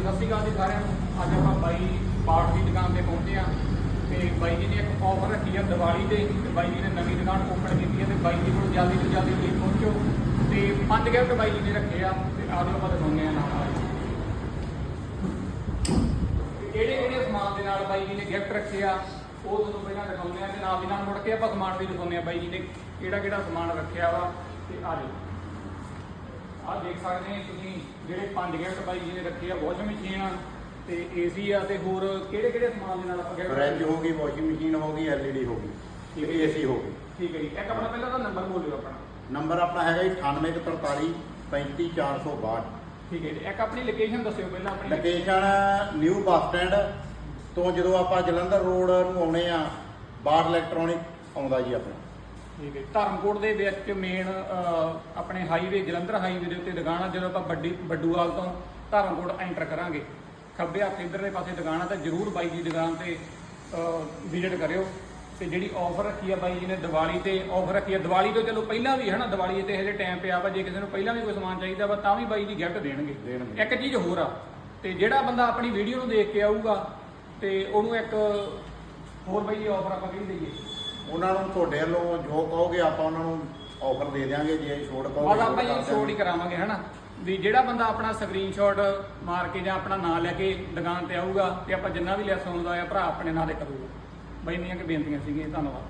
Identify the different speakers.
Speaker 1: ਹਾਂਜੀ ਸਤਿ ਸ਼੍ਰੀ ਅਕਾਲ ਜੀ ਸਾਰਿਆਂ ਨੂੰ। ਅੱਜ ਆਪਾਂ ਬਾਈ ਪਾਠ ਦੀ ਦੁਕਾਨ ਤੇ ਪਹੁੰਚੇ ਆ ਤੇ ਬਾਈ ਜੀ ਨੇ ਇੱਕ ਆਫਰ ਰੱਖੀ ਆ ਦੀਵਾਲੀ ਤੇ। ਤੇ ਬਾਈ ਜੀ ਨੇ ਨਵੀਂ ਦੁਕਾਨ ਓਪਨ ਕੀਤੀ ਹੈ ਤੇ ਬਾਈ ਜੀ ਕੋਲ ਜਲਦੀ ਤੋਂ ਜਲਦੀ ਤੁਸੀਂ ਪਹੁੰਚੋ। ਤੇ ਪੰਜ ਗਿਫਟ ਬਾਈ ਜੀ ਨੇ ਰੱਖੇ ਆ ਤੇ ਆਜੋ ਆਪਾਂ ਦਿਖਾਉਂਦੇ ਆ ਨਾਲ। ਕਿਹੜੇ ਕਿਹੜੇ ਸਮਾਨ ਦੇ ਨਾਲ ਬਾਈ ਜੀ ਨੇ ਗਿਫਟ ਰੱਖੇ ਆ, ਉਹ ਤੁਹਾਨੂੰ ਪਹਿਲਾਂ ਦਿਖਾਉਂਦੇ ਆ ਤੇ ਨਾਲ ਦੀ ਨਾਲ ਮੁੜ ਕੇ ਆਪਾਂ ਸਮਾਨ ਵੀ ਦਿਖਾਉਂਦੇ ਆ ਬਾਈ ਜੀ ਨੇ ਕਿਹੜਾ ਕਿਹੜਾ ਸਮਾਨ ਰੱਖਿਆ ਵਾ। ਤੇ ਆਜੋ ਆਹ ਦੇਖ ਸਕਦੇ ਹੋ ਤੁਸੀਂ ਜਿਹੜੇ ਪੰਜ ਗਿਫਟ ਬਾਈ ਜੀ ਨੇ ਰੱਖੇ ਆ ਵਾਸ਼ਿੰਗ ਮਸ਼ੀਨ ਤੇ ਏਸੀ ਆ ਤੇ ਹੋਰ ਕਿਹੜੇ ਕਿਹੜੇ ਸਮਾਨ ਦੇ ਨਾਲ ਆਪਾਂ ਗਿਫਟ
Speaker 2: ਫ੍ਰਿਜ ਹੋ ਗਈ ਵਾਸ਼ਿੰਗ ਮਸ਼ੀਨ ਹੋ ਗਈ ਐਲਈਡੀ ਹੋ ਗਈ
Speaker 1: ਠੀਕ ਹੈ।
Speaker 2: ਏਸੀ ਹੋ ਗਈ।
Speaker 1: ਠੀਕ ਹੈ ਜੀ। ਇੱਕ ਆਪਣਾ ਪਹਿਲਾਂ ਤਾਂ ਨੰਬਰ ਬੋਲਿਓ ਆਪਣਾ।
Speaker 2: ਨੰਬਰ ਆਪਣਾ ਹੈਗਾ ਜੀ 9843 35462
Speaker 1: ਠੀਕ ਹੈ ਜੀ। ਇੱਕ ਆਪਣੀ ਲੋਕੇਸ਼ਨ ਦੱਸਿਓ ਪਹਿਲਾਂ ਆਪਣੀ।
Speaker 2: ਲੋਕੇਸ਼ਨ ਨਿਊ ਬੱਸ ਸਟੈਂਡ ਤੋਂ ਜਦੋਂ ਆਪਾਂ ਜਲੰਧਰ ਰੋਡ ਨੂੰ ਆਉਣੇ ਆ ਬਾਰ ਇਲੈਕਟ੍ਰੋਨਿਕ ਆਉਂਦਾ ਜੀ ਆਪਣਾ।
Speaker 1: ਠੀਕ ਹੈ ਧਰਮਕੋਟ ਦੇ ਵਿੱਚ ਮੇਨ ਆਪਣੇ ਹਾਈਵੇ ਜਲੰਧਰ ਹਾਈਵੇ ਦੇ ਉੱਤੇ ਦੁਕਾਨ ਆ ਜਦੋਂ ਆਪਾਂ ਵੱਡੀ ਬੱਡੂਵਾਲ ਤੋਂ ਧਰਮਕੋਟ ਐਂਟਰ ਕਰਾਂਗੇ ਖੱਬੇ ਹੱਥ ਇਧਰਲੇ ਪਾਸੇ ਦੁਕਾਨ ਆ ਤਾਂ ਜਰੂਰ ਬਾਈ ਦੀ ਦੁਕਾਨ ਤੇ ਵਿਜ਼ਿਟ ਕਰਿਓ। ਤੇ ਜਿਹੜੀ ਆਫਰ ਰੱਖੀ ਆ ਬਾਈ ਜੀ ਨੇ ਦੀਵਾਲੀ ਤੇ ਆਫਰ ਰੱਖੀ ਆ ਦੀਵਾਲੀ ਤੋਂ ਚਲੋ ਪਹਿਲਾਂ ਵੀ ਹੈ ਨਾ ਦੀਵਾਲੀ ਤੇ ਹਜੇ ਟਾਈਮ ਪਿਆ ਵਾ ਜੇ ਕਿਸੇ ਨੂੰ ਪਹਿਲਾਂ ਵੀ ਕੋਈ ਸਮਾਨ ਚਾਹੀਦਾ ਵਾ ਤਾਂ ਵੀ ਬਾਈ ਜੀ ਗਿਫਟ ਦੇਣਗੇ।
Speaker 2: ਦੇਣਗੇ।
Speaker 1: ਇੱਕ ਚੀਜ਼ ਹੋਰ ਆ ਤੇ ਜਿਹੜਾ ਬੰਦਾ ਆਪਣੀ ਵੀਡੀਓ ਨੂੰ ਦੇਖ ਕੇ ਆਊਗਾ ਤੇ ਉਹਨੂੰ ਇੱਕ ਹੋਰ ਬਾਈ ਆਫਰ ਆਪਾਂ ਕਿਹੜੀ ਦਈਏ।
Speaker 2: ਉਹਨਾਂ ਨੂੰ ਤੁਹਾਡੇ ਵੱਲੋਂ ਜੋ ਕਹੋਗੇ ਆਪਾਂ ਉਹਨਾਂ ਨੂੰ ਆਫਰ ਦੇ ਦਿਆਂਗੇ ਜੇ ਛੋਟ ਕਹੋਗੇ
Speaker 1: ਬਸ ਆਪਾਂ
Speaker 2: ਛੋਟ
Speaker 1: ਜੀ ਸ਼ੋਅ ਹੀ ਕਰਾਵਾਂਗੇ ਹਨਾ? ਵੀ ਜਿਹੜਾ ਬੰਦਾ ਆਪਣਾ ਸਕਰੀਨਸ਼ਾਟ ਮਾਰ ਕੇ ਜਾਂ ਆਪਣਾ ਨਾਂ ਲੈ ਕੇ ਦੁਕਾਨ ਤੇ ਆਊਗਾ ਤੇ ਆਪਾਂ ਜਿੰਨਾ ਵੀ ਲੈਸ ਹੁੰਦਾ ਆ ਭਰਾ ਆਪਣੇ ਨਾਂ ਦੇ ਕਰੂਗਾ। ਬਈ ਇੰਨੀਆਂ ਕਿ ਬੇਨਤੀਆਂ ਸੀਗੀਆਂ ਧੰਨਵਾਦ।